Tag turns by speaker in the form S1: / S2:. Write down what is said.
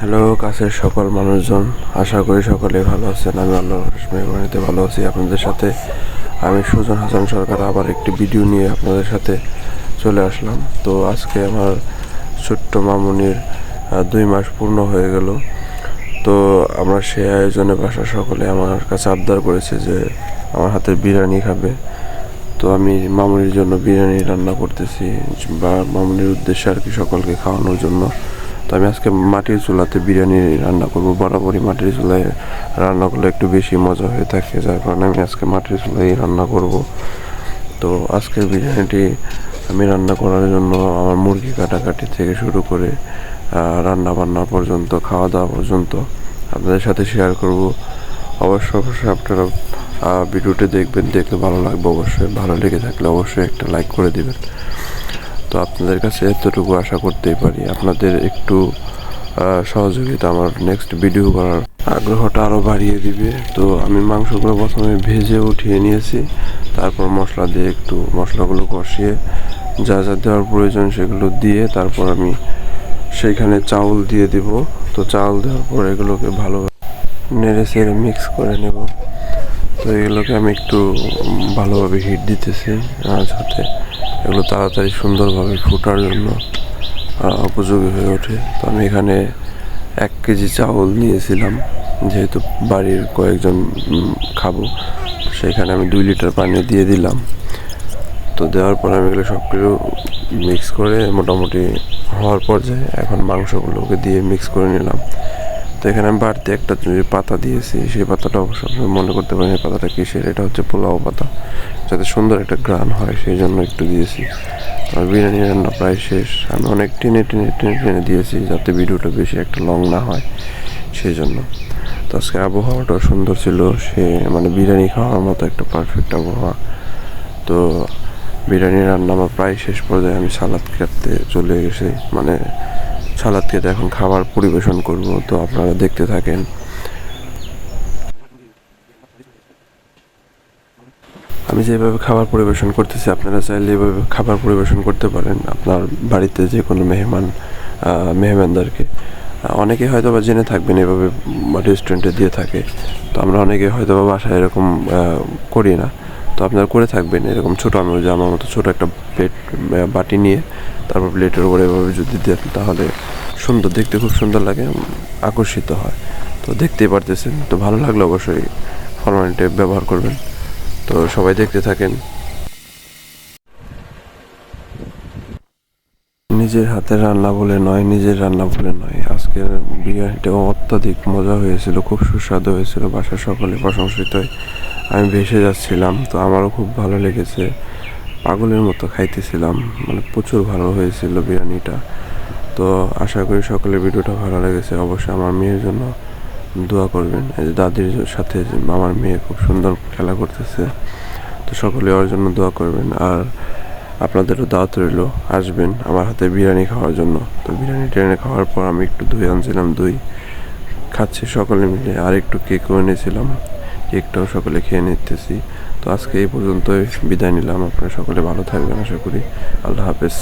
S1: Hello, কাছের সকল মানুষজন, আশা করি সকলে ভালো আছেন। আমি আল্লাহ ভালো আছি আপনাদের সাথে। আমি সুজন হাসান সরকার, আবার একটি ভিডিও নিয়ে আপনাদের সাথে চলে আসলাম। তো আজকে আমার ছোট্ট মামুনির দুই মাস পূর্ণ হয়ে গেল। তো আমরা সে আয়োজনে বাসা সকলে আমার কাছে আবদার করেছে যে আমার হাতের বিরিয়ানি খাবে। তো আমি মামুনির জন্য বিরিয়ানি রান্না করতেছি, বা মামুনির উদ্দেশ্যে আর কি সকলকে খাওয়ানোর জন্য। তো আমি আজকে মাটির চুলাতে বিরিয়ানি রান্না করব। বরাবরই মাটির চুলায় রান্না করলে একটু বেশি মজা হয়ে থাকে, যার কারণে আমি আজকে মাটির চুলাই রান্না করব। তো আজকের বিরিয়ানিটি আমি রান্না করার জন্য আমার মুরগি কাটাকাটি থেকে শুরু করে রান্না বান্না পর্যন্ত খাওয়া দাওয়া পর্যন্ত আপনাদের সাথে শেয়ার করব। অবশ্য অবশ্যই আপনারা ভিডিওটি দেখবেন, দেখলে ভালো লাগবে। অবশ্যই ভালো লেগে থাকলে অবশ্যই একটা লাইক করে দিবেন। তো আপনাদের কাছে এতটুকু আশা করতেই পারি। আপনাদের একটু সহযোগিতা আমার নেক্সট ভিডিও করার আগ্রহটা আরও বাড়িয়ে দিবে। তো আমি মাংসগুলো প্রথমে ভেজে উঠিয়ে নিয়েছি। তারপর মশলা দিয়ে একটু মশলাগুলো কষিয়ে যা যা দেওয়ার প্রয়োজন সেগুলো দিয়ে তারপর আমি সেইখানে চাউল দিয়ে দিব। তো চাউল দেওয়ার পর এগুলোকে ভালো নেড়ে চেড়ে মিক্স করে নেব। তো এগুলোকে আমি একটু ভালোভাবে হিট দিতেছি যাতে এগুলো তাড়াতাড়ি সুন্দরভাবে ফুটার জন্য উপযোগী হয়ে ওঠে। তো আমি এখানে এক কেজি চাউল নিয়েছিলাম, যেহেতু বাড়ির কয়েকজন খাব, সেখানে আমি দুই লিটার পানি দিয়ে দিলাম। তো দেওয়ার পর আমি এগুলো সব কিছু মিক্স করে মোটামুটি হওয়ার পর পর্যায়ে এখন মাংসগুলোকে দিয়ে মিক্স করে নিলাম। তো এখানে আমি বাড়তি একটা পাতা দিয়েছি, সেই পাতাটা অবশ্য মনে করতে পারি এই পাতাটা কিসের, এটা হচ্ছে পোলাও পাতা। যাতে সুন্দর একটা গ্রান হয়, সেই জন্য একটু দিয়েছি। আর বিরিয়ানি রান্না প্রায় শেষ। আমি অনেক টেনে টেনে টেনে টেনে দিয়েছি যাতে ভিডিওটা বেশি একটা লং না হয়, সেই জন্য। তো আজকে আবহাওয়াটাও সুন্দর ছিল, সে মানে বিরিয়ানি খাওয়ার মতো একটা পারফেক্ট আবহাওয়া। তো বিরিয়ানি রান্না আমার প্রায় শেষ পর্যায়ে আমি সালাদ কাটতে চলে গেছি মানে সালাদ খেতে এখন খাবার পরিবেশন করব, তো আপনারা দেখতে থাকেন। আমি যেভাবে খাবার পরিবেশন করতেছি, আপনারা চাইলে এভাবে খাবার পরিবেশন করতে পারেন। আপনার বাড়িতে যে কোনো মেহমান মেহমানদারকে। অনেকে হয়তো বা জেনে থাকবেন এভাবে রেস্টুরেন্টে দিয়ে থাকে। তো আমরা অনেকে হয়তো বা বাসায় এরকম করি না। তো আপনারা করে থাকবেন। এরকম ছোটো আমি ওই যে আমার মতো ছোটো একটা প্লেট বাটি নিয়ে তারপর প্লেটের উপরে এভাবে যদি দেন তাহলে সুন্দর, দেখতে খুব সুন্দর লাগে, আকর্ষিত হয়। তো দেখতেই পারতেছেন। তো ভালো লাগলে অবশ্যই ফরমালিটি ব্যবহার করবেন। তো সবাই দেখতে থাকেন। নিজের হাতে রান্না বলে নয়, নিজের রান্না বলে নয়। আজকের বিরিয়ানিটা অত্যাধিক মজা হয়েছিল, খুব সুস্বাদু হয়েছিল, বাসার সকলে প্রশংসিত আমি ভেসে যাচ্ছিলাম, তো আমারও খুব ভালো লেগেছে। পাগলের মতো খাইতেছিলাম মানে প্রচুর ভালো হয়েছিল বিরিয়ানিটা। তো আশা করি সকলের ভিডিওটা ভালো লেগেছে, অবশ্যই আমার মেয়ের জন্য দোয়া করবেন। এই যে দাদির সাথে আমার মেয়ে খুব সুন্দর খেলা করতেছে, তো সকলে ওর জন্য দোয়া করবেন। আর আপনাদেরও দাওয়াত রইল, আসবেন আমার হাতে বিরিয়ানি খাওয়ার জন্য। তো বিরিয়ানি টেনে খাওয়ার পর আমি একটু দই আনছিলাম, দই খাচ্ছি সকলে মিলে, আর একটু কেকও এনেছিলাম। কেকটাও সকলে খেয়ে নিতেছি। তো আজকে এই পর্যন্তই বিদায় নিলাম। আপনারা সকলে ভালো থাকবেন, আশা করি। আল্লাহ হাফেজ।